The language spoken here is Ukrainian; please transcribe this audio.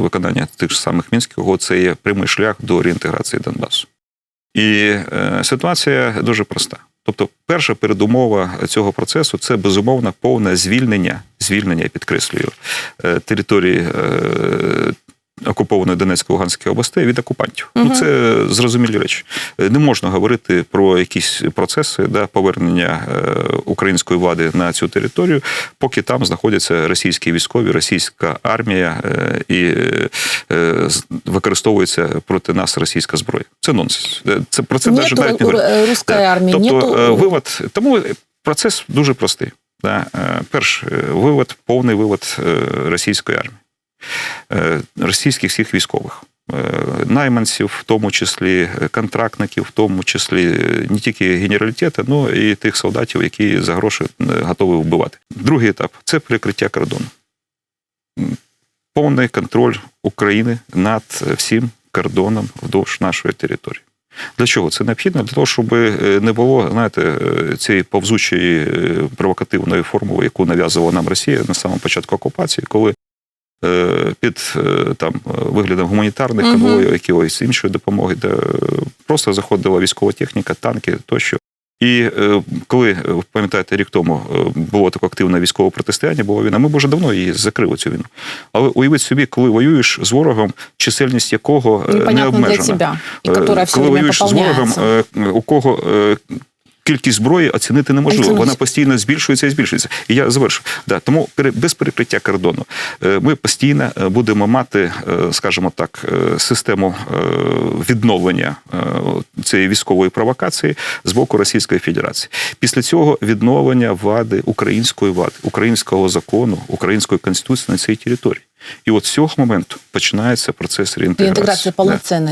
виконання тих ж самих мінських угод це є прямий шлях до реінтеграції Донбасу. І е, ситуація дуже проста. Тобто, перша передумова цього процесу це безумовно повне звільнення, звільнення, я підкреслюю, е, території е, окупованої Донецької Луганської областей від окупантів. Мгм. Ну це зрозумілі речі. Е, Не можна говорити про якісь процеси да, повернення е, української влади на цю територію, поки там знаходяться російські військові, російська армія е, і використовується проти нас російська зброя. Це нонсенс. Це про це навіть не русской Да. армии, Тобто нету... вивод, тому процес дуже простий. Да. Перш вивод, повний вивод російської армії, російських всіх військових. е, Найманців, в тому числі е, контрактників, в тому числі е, не тільки генералітету, але і тих солдатів, які за гроші е, готові вбивати. Другий етап це перекриття кордону. Повний контроль України над всім кордоном вдовж нашої території. Для чого це необхідно? Для того, щоб е, не було, знаєте, е, цієї повзучої е, провокативної формули, яку нав'язувала нам Росія на самому початку окупації, коли е, під е, там е, виглядом гуманітарних Мгм. конвоїв, якоїсь іншої допомоги, де е, просто заходила військова техніка, танки тощо. І е, коли е, пам'ятаєте, рік тому е, було таке активне військове протистояння, була війна. Ми вже давно її закрили цю війну. Але уявіть собі, коли воюєш з ворогом, чисельність якого е, не Непонятно для обмежена. тебя, Е, все Коли воюєш з ворогом, е, у кого е, кількість зброї оцінити неможливо. Вона постійно збільшується і збільшується. І я завершу. Да, тому без перекриття кордону е, ми постійно е, будемо мати, е, скажімо так, систему відновлення цієї військової провокації з боку Російської Федерації. Після цього відновлення влади української влади, українського закону, української конституції на цій території. І от з цього моменту починається процес реінтеграції. Реинтеграция Да. полноценная.